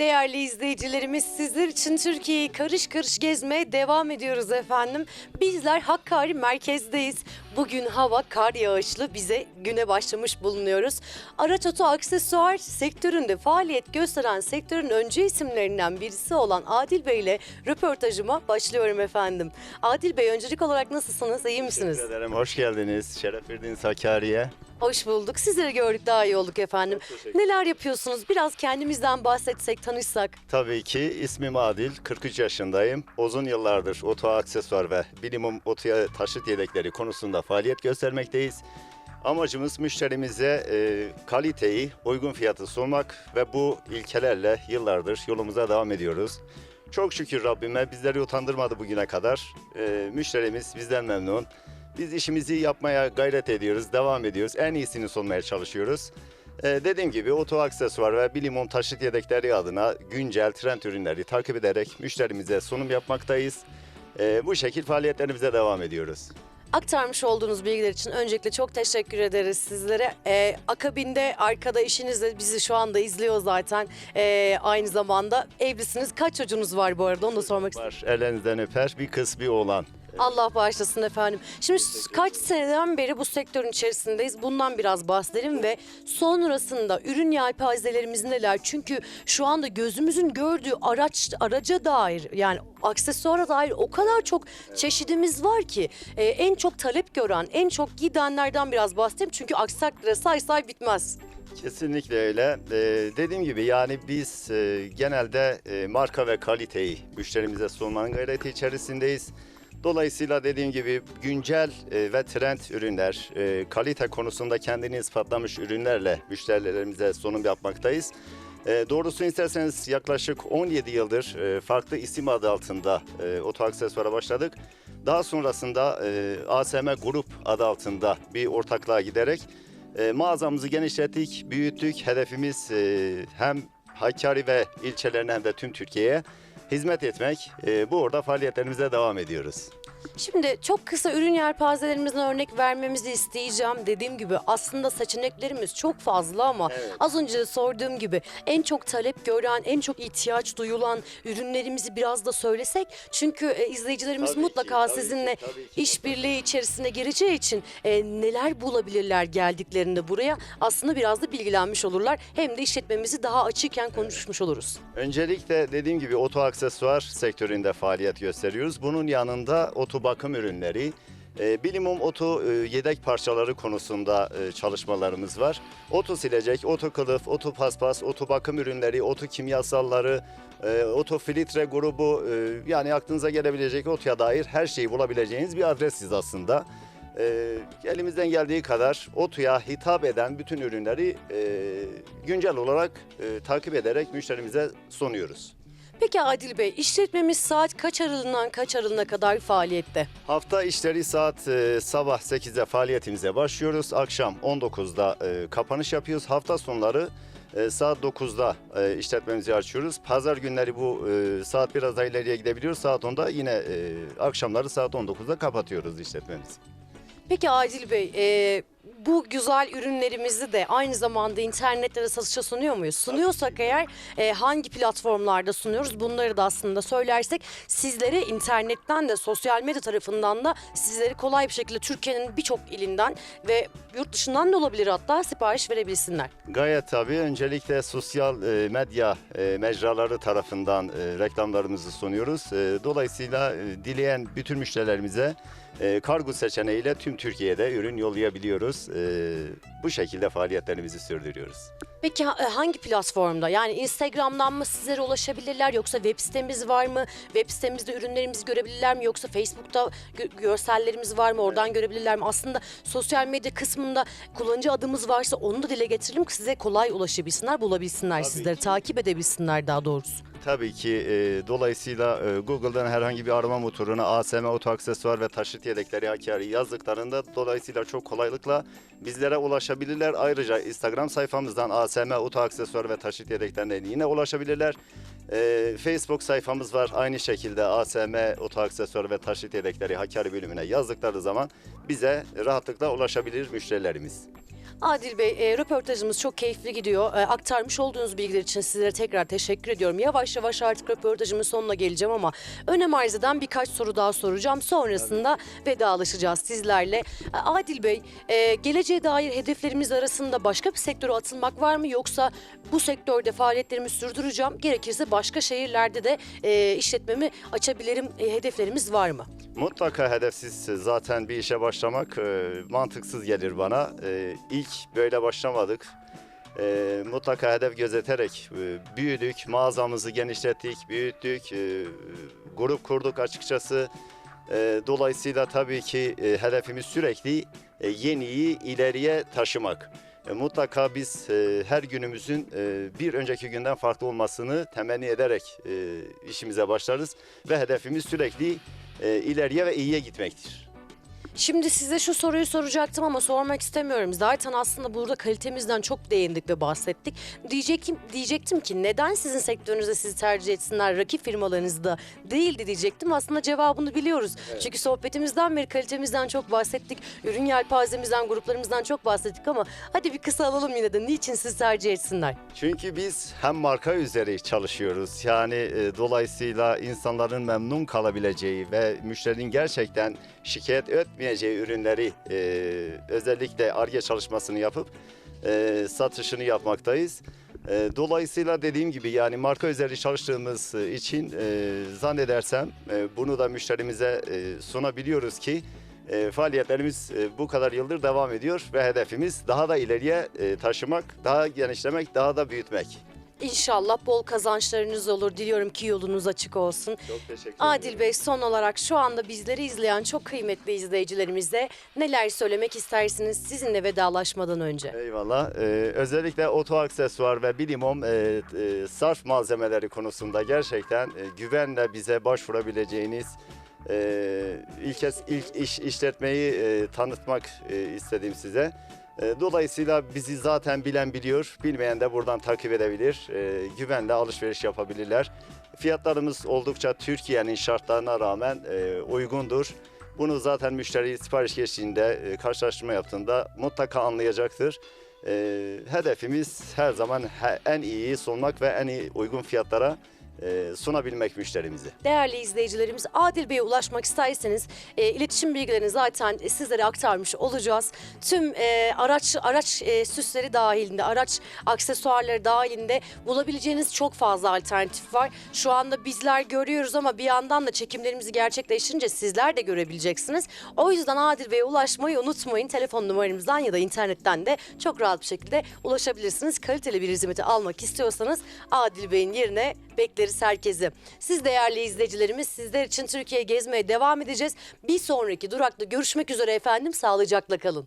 Değerli izleyicilerimiz sizler için Türkiye'yi karış karış gezmeye devam ediyoruz efendim. Bizler Hakkari merkezdeyiz. Bugün hava kar yağışlı bize güne başlamış bulunuyoruz. Araç oto aksesuar sektöründe faaliyet gösteren sektörün öncü isimlerinden birisi olan Adil Bey ile röportajıma başlıyorum efendim. Adil Bey öncelik olarak nasılsınız? İyi misiniz? Teşekkür ederim. Hoş geldiniz. Şeref verdiniz Hakkari'ye. Hoş bulduk. Sizleri gördük daha iyi olduk efendim. Neler yapıyorsunuz? Biraz kendimizden bahsetsek, tanışsak. Tabii ki ismim Adil. 43 yaşındayım. Uzun yıllardır oto aksesuar ve minimum oto taşıt yedekleri konusunda faaliyet göstermekteyiz. Amacımız müşterimize e, kaliteyi, uygun fiyatı sunmak ve bu ilkelerle yıllardır yolumuza devam ediyoruz. Çok şükür Rabbime bizleri utandırmadı bugüne kadar. E, müşterimiz bizden memnun. Biz işimizi yapmaya gayret ediyoruz, devam ediyoruz. En iyisini sunmaya çalışıyoruz. Ee, dediğim gibi oto aksesuar ve bilimum taşıt yedekleri adına güncel trend ürünleri takip ederek müşterimize sunum yapmaktayız. Ee, bu şekil faaliyetlerimize devam ediyoruz. Aktarmış olduğunuz bilgiler için öncelikle çok teşekkür ederiz sizlere. Ee, akabinde arkada işiniz de bizi şu anda izliyor zaten. Ee, aynı zamanda evlisiniz. Kaç çocuğunuz var bu arada onu da sormak istiyorum. Var ellerinizden öper bir kız bir oğlan. Allah bağışlasın efendim. Şimdi kaç seneden beri bu sektörün içerisindeyiz. Bundan biraz bahsedelim ve sonrasında ürün yelpazelerimiz neler? Çünkü şu anda gözümüzün gördüğü araç araca dair yani aksesuara dair o kadar çok çeşidimiz var ki e, en çok talep gören, en çok gidenlerden biraz bahsedeyim. Çünkü aksi takdirde say say bitmez. Kesinlikle öyle. Ee, dediğim gibi yani biz e, genelde e, marka ve kaliteyi müşterimize sunmanın gayreti içerisindeyiz. Dolayısıyla dediğim gibi güncel e, ve trend ürünler, e, kalite konusunda kendini ispatlamış ürünlerle müşterilerimize sunum yapmaktayız. E, doğrusunu isterseniz yaklaşık 17 yıldır e, farklı isim adı altında e, oto aksesuara başladık. Daha sonrasında e, ASM Grup adı altında bir ortaklığa giderek mağazamızı genişlettik, büyüttük. Hedefimiz hem Hakkari ve ilçelerine hem de tüm Türkiye'ye hizmet etmek. E, bu orada faaliyetlerimize devam ediyoruz. Şimdi çok kısa ürün yelpazelerimizden örnek vermemizi isteyeceğim. Dediğim gibi aslında seçeneklerimiz çok fazla ama Evet. az önce de sorduğum gibi en çok talep gören, en çok ihtiyaç duyulan ürünlerimizi biraz da söylesek. Çünkü e, izleyicilerimiz Tabii ki, mutlaka ki, sizinle tabii ki. işbirliği içerisine gireceği için e, neler bulabilirler geldiklerinde buraya aslında biraz da bilgilenmiş olurlar. Hem de işletmemizi daha açıkken konuşmuş oluruz. Öncelikle dediğim gibi oto aksesuar sektöründe faaliyet gösteriyoruz. Bunun yanında oto bakım ürünleri, e, bilimum oto e, yedek parçaları konusunda e, çalışmalarımız var. Oto silecek, oto kılıf, oto paspas, oto bakım ürünleri, oto kimyasalları, e, oto filtre grubu e, yani aklınıza gelebilecek otoya dair her şeyi bulabileceğiniz bir adresiz aslında. E, elimizden geldiği kadar otoya hitap eden bütün ürünleri e, güncel olarak e, takip ederek müşterimize sunuyoruz. Peki Adil Bey işletmemiz saat kaç aralığından kaç aralığına kadar faaliyette? Hafta işleri saat e, sabah 8'de faaliyetimize başlıyoruz. Akşam 19'da e, kapanış yapıyoruz. Hafta sonları e, saat 9'da e, işletmemizi açıyoruz. Pazar günleri bu e, saat biraz daha ileriye gidebiliyor. Saat 10'da yine e, akşamları saat 19'da kapatıyoruz işletmemizi. Peki Adil Bey, e, bu güzel ürünlerimizi de aynı zamanda internette de satışa sunuyor muyuz? Sunuyorsak eğer e, hangi platformlarda sunuyoruz? Bunları da aslında söylersek sizlere internetten de sosyal medya tarafından da sizleri kolay bir şekilde Türkiye'nin birçok ilinden ve yurt dışından da olabilir hatta sipariş verebilsinler. Gayet tabii. Öncelikle sosyal e, medya e, mecraları tarafından e, reklamlarımızı sunuyoruz. E, dolayısıyla e, dileyen bütün müşterilerimize e, kargo seçeneğiyle tüm Türkiye'de ürün yollayabiliyoruz. E, bu şekilde faaliyetlerimizi sürdürüyoruz. Peki ha- e, hangi platformda? Yani Instagram'dan mı sizlere ulaşabilirler yoksa web sitemiz var mı? Web sitemizde ürünlerimizi görebilirler mi yoksa Facebook'ta gö- görsellerimiz var mı? Oradan görebilirler mi? Aslında sosyal medya kısmında kullanıcı adımız varsa onu da dile getirelim ki size kolay ulaşabilsinler, bulabilsinler Tabii sizleri, ki. takip edebilsinler daha doğrusu. Tabii ki e, dolayısıyla e, Google'dan herhangi bir arama motoruna ASM oto aksesuar ve taşıt yedekleri Hakkari yazdıklarında dolayısıyla çok kolaylıkla bizlere ulaşabilirler. Ayrıca Instagram sayfamızdan ASM oto aksesuar ve taşıt yedeklerine yine ulaşabilirler. E, Facebook sayfamız var. Aynı şekilde ASM oto aksesuar ve taşıt yedekleri Hakkari bölümüne yazdıkları zaman bize rahatlıkla ulaşabilir müşterilerimiz. Adil Bey, e, röportajımız çok keyifli gidiyor. E, aktarmış olduğunuz bilgiler için sizlere tekrar teşekkür ediyorum. Yavaş yavaş artık röportajımın sonuna geleceğim ama önem arz eden birkaç soru daha soracağım. Sonrasında vedalaşacağız sizlerle. E, Adil Bey, e, geleceğe dair hedeflerimiz arasında başka bir sektöre atılmak var mı? Yoksa bu sektörde faaliyetlerimi sürdüreceğim. Gerekirse başka şehirlerde de e, işletmemi açabilirim. E, hedeflerimiz var mı? Mutlaka hedefsiz zaten bir işe başlamak e, mantıksız gelir bana. E, ilk böyle başlamadık. E, mutlaka hedef gözeterek e, büyüdük, mağazamızı genişlettik, büyüttük, e, grup kurduk açıkçası. E, dolayısıyla tabii ki e, hedefimiz sürekli e, yeniyi ileriye taşımak. E, mutlaka biz e, her günümüzün e, bir önceki günden farklı olmasını temenni ederek e, işimize başlarız ve hedefimiz sürekli e, ileriye ve iyiye gitmektir. Şimdi size şu soruyu soracaktım ama sormak istemiyorum. Zaten aslında burada kalitemizden çok değindik ve bahsettik. Diyecektim, diyecektim ki neden sizin sektörünüzde sizi tercih etsinler, rakip firmalarınızda değildi diyecektim. Aslında cevabını biliyoruz. Çünkü sohbetimizden beri kalitemizden çok bahsettik. Ürün yelpazemizden, gruplarımızdan çok bahsettik ama hadi bir kısa alalım yine de. Niçin sizi tercih etsinler? Çünkü biz hem marka üzeri çalışıyoruz. Yani e, dolayısıyla insanların memnun kalabileceği ve müşterinin gerçekten şikayet etmeyeceği ürünleri e, özellikle ARGE çalışmasını yapıp e, satışını yapmaktayız. E, dolayısıyla dediğim gibi yani marka üzeri çalıştığımız için e, zannedersem e, bunu da müşterimize e, sunabiliyoruz ki e, faaliyetlerimiz e, bu kadar yıldır devam ediyor ve hedefimiz daha da ileriye e, taşımak, daha genişlemek, daha da büyütmek. İnşallah bol kazançlarınız olur. Diliyorum ki yolunuz açık olsun. Çok teşekkür Adil Bey son olarak şu anda bizleri izleyen çok kıymetli izleyicilerimize neler söylemek istersiniz sizinle vedalaşmadan önce? Eyvallah. Ee, özellikle oto aksesuar ve bilimum e, e, sarf malzemeleri konusunda gerçekten e, güvenle bize başvurabileceğiniz e, ilk, kez- ilk iş işletmeyi e, tanıtmak e, istedim size. E, dolayısıyla bizi zaten bilen biliyor, bilmeyen de buradan takip edebilir, e, güvenle alışveriş yapabilirler. Fiyatlarımız oldukça Türkiye'nin şartlarına rağmen e, uygundur. Bunu zaten müşteri sipariş geçtiğinde, e, karşılaştırma yaptığında mutlaka anlayacaktır. E, hedefimiz her zaman en iyiyi sunmak ve en iyi uygun fiyatlara e, sunabilmek müşterimizi. Değerli izleyicilerimiz Adil Bey'e ulaşmak isterseniz e, iletişim bilgilerini zaten sizlere aktarmış olacağız. Tüm e, araç araç e, süsleri dahilinde, araç aksesuarları dahilinde bulabileceğiniz çok fazla alternatif var. Şu anda bizler görüyoruz ama bir yandan da çekimlerimizi gerçekleştirince sizler de görebileceksiniz. O yüzden Adil Bey'e ulaşmayı unutmayın. Telefon numaramızdan ya da internetten de çok rahat bir şekilde ulaşabilirsiniz. Kaliteli bir hizmeti almak istiyorsanız Adil Bey'in yerine bekleriz herkesi. Siz değerli izleyicilerimiz sizler için Türkiye gezmeye devam edeceğiz. Bir sonraki durakta görüşmek üzere efendim. Sağlıcakla kalın.